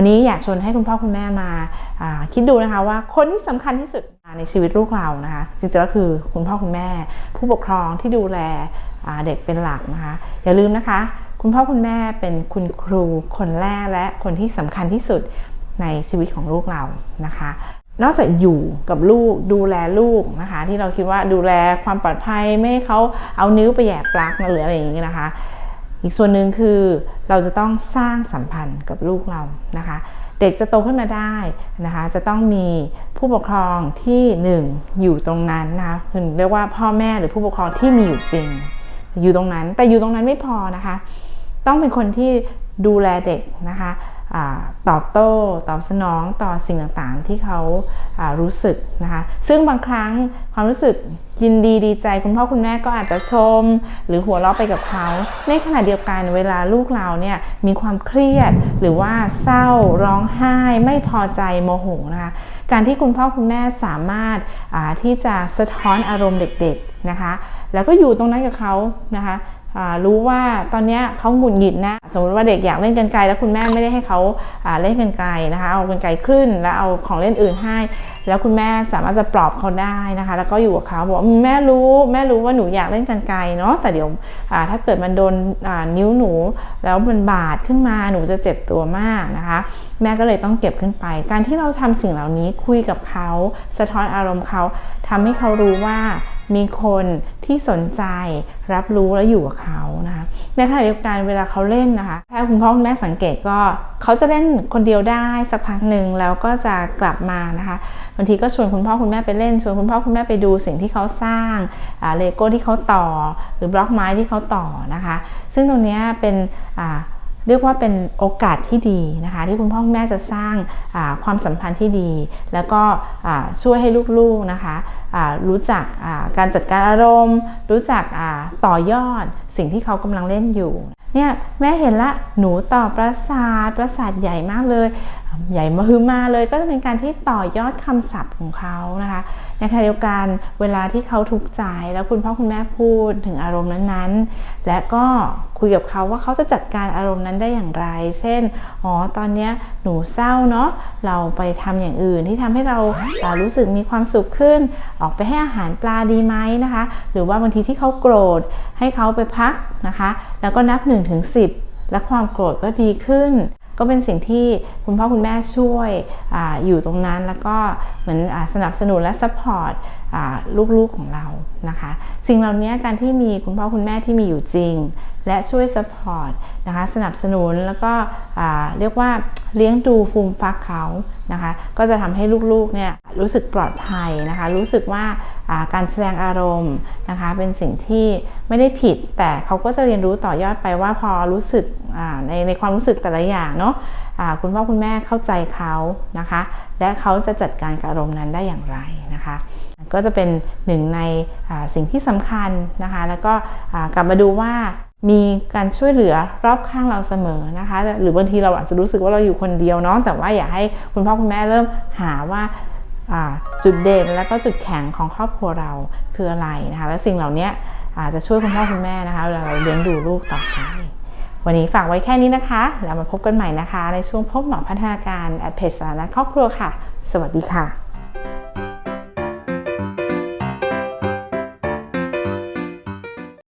วันนี้อยากชวนให้คุณพ่อคุณแม่มาาคิดดูนะคะว่าคนที่สำคัญที่สุดในชีวิตลูกเรานะคะจริงๆก็คือคุณพ่อคุณแม่ ผู้ปกครองที่ดูแลเด็กเป็นหลักนะคะ อย่าลืมนะคะ คุณพ่อคุณแม่เป็นคุณครูคนแรกและคนที่สำคัญที่สุดในชีวิตของลูกเรานะคะนอกจากอยู่กับลูกดูแลลูกนะคะ ที่เราคิดว่าดูแลความปลอดภัยไม่ให้เขาเอานิ้วไปแยกปลั๊กนะหรืออะไรอย่างนี้นะคะ อีกส่วนหนึ่งคือเราจะต้องสร้างสัมพันธ์กับลูกเรานะคะ เด็กจะโตขึ้นมาได้นะคะ จะต้องมีผู้ปกครองที่หนึ่งอยู่ตรงนั้นนะคะคือเรียกว่าพ่อแม่หรือผู้ปกครองที่มีอยู่จริง อยู่ตรงนั้น แต่อยู่ตรงนั้นไม่พอนะคะ ต้องเป็นคนที่ดูแลเด็กนะคะ ตอบโต้ ตอบสนองต่อสิ่งต่างๆ ที่เขารู้สึกนะคะ ซึ่งบางครั้งความรู้สึกยินดีดีใจคุณพ่อคุณแม่ก็อาจจะชม หรือหัวเราะไปกับเขา ในขณะเดียวกันเวลาลูกเราเนี่ยมีความเครียดหรือว่าเศร้าร้องไห้ ไม่พอใจโมโหนะคะการที่คุณพ่อคุณแม่สามารถที่จะสะท้อนอารมณ์เด็กๆนะคะ แล้วก็อยู่ตรงนั้นกับเขานะคะ รู้ว่าตอนนี้เขาหงุดหงิดนะ สมมติว่าเด็กอยากเล่นกันไกลแล้วคุณแม่ไม่ได้ให้เขาเล่นกันไกลนะคะ เอากันไกลขึ้นแล้วเอาของเล่นอื่นให้ แล้วคุณแม่สามารถจะปลอบเขาได้นะคะ แล้วก็อยู่กับเขาบอกแม่รู้แม่รู้ว่าหนูอยากเล่นกันไกลเนาะแต่เดี๋ยวถ้าเกิดมันโดนนิ้วหนู แล้วมันบาดขึ้นมาหนูจะเจ็บตัวมากนะคะ แม่ก็เลยต้องเก็บขึ้นไป การที่เราทำสิ่งเหล่านี้คุยกับเขาสะท้อนอารมณ์เขาทำให้เขารู้ว่า มีคนที่สนใจรับรู้และอยู่กับเขานะคะในขณะเดียวกันเวลาเขาเล่นนะคะ ถ้าคุณพ่อคุณแม่สังเกตก็เขาจะเล่นคนเดียวได้สักพักหนึ่งแล้วก็จะกลับมานะคะบางทีก็ชวนคุณพ่อคุณแม่ไปเล่นชวนคุณพ่อคุณแม่ไปดูสิ่งที่เขาสร้างเลโก้ที่เขาต่อ หรือบล็อกไม้ที่เขาต่อนะคะ ซึ่งตรงนี้เป็น เรียกว่าเป็นโอกาสที่ดีนะคะ ที่คุณพ่อคุณแม่จะสร้างความสัมพันธ์ที่ดี แล้วก็ช่วยให้ลูกๆนะคะรู้จักการจัดการอารมณ์ รู้จักต่อยอดสิ่งที่เขากำลังเล่นอยู่เนี่ยแม่เห็นละหนูต่อประสาทประสาทใหญ่มากเลย ใหญ่มาฮือมาเลยก็จะเป็นการที่ต่อยอดคำศัพท์ของเขานะคะในขณะเดียวกันเวลาที่เขาทุกข์ใจแล้วคุณพ่อคุณแม่พูดถึงอารมณ์นั้นๆ และก็คุยกับเขาว่าเขาจะจัดการอารมณ์นั้นได้อย่างไร เช่นอ๋อตอนนี้หนูเศร้าเนาะเราไปทำอย่างอื่นที่ทำให้เรารู้สึกมีความสุขขึ้น ออกไปให้อาหารปลาดีไหมนะคะ หรือว่าบางทีที่เขาโกรธให้เขาไปพักนะคะ แล้วก็นับ1ถึง10และความโกรธก็ดีขึ้น ก็เป็นสิ่งที่คุณพ่อคุณแม่ช่วยออยู่ตรงนั้นแล้วก็เหมือนอสนับสนุนและซัพพอร์ตลูกๆของเรานะคะ สิ่งเหล่านี้การที่มีคุณพ่อคุณแม่ที่มีอยู่จริง และช่วยซัพพอร์ตนะคะสนับสนุนแล้วก็เรียกว่าเลี้ยงดูฟูมฟักเขา นะคะ ก็จะทำให้ลูกๆเนี่ยรู้สึกปลอดภัยนะคะ รู้สึกว่าการแสดงอารมณ์นะคะ เป็นสิ่งที่ไม่ได้ผิด แต่เขาก็จะเรียนรู้ต่อยอดไปว่าพอรู้สึกในในความรู้สึกแต่ละอย่างเนาะคุณพ่อคุณแม่เข้าใจเขานะคะ และเขาจะจัดการกับอารมณ์นั้นได้อย่างไรนะคะ ก็จะเป็นหนึ่งในสิ่งที่สำคัญนะคะ แล้วก็กลับมาดูว่า มีการช่วยเหลือรอบข้างเราเสมอนะคะ หรือบางทีเราอาจจะรู้สึกว่าเราอยู่คนเดียวเนาะแต่ว่าอยากให้คุณพ่อคุณแม่เริ่มหาว่าจุดเด่นและก็จุดแข็งของครอบครัวเราคืออะไรนะคะ และสิ่งเหล่านี้อาจจะช่วยคุณพ่อคุณแม่นะคะเวลาเราเลี้ยงดูลูกต่อไปวันนี้ฝากไว้แค่นี้นะคะ แล้วมาพบกันใหม่นะคะ ในช่วงพบหมอพัฒนาการแอดเพจสาระครอบครัวค่ะ สวัสดีค่ะ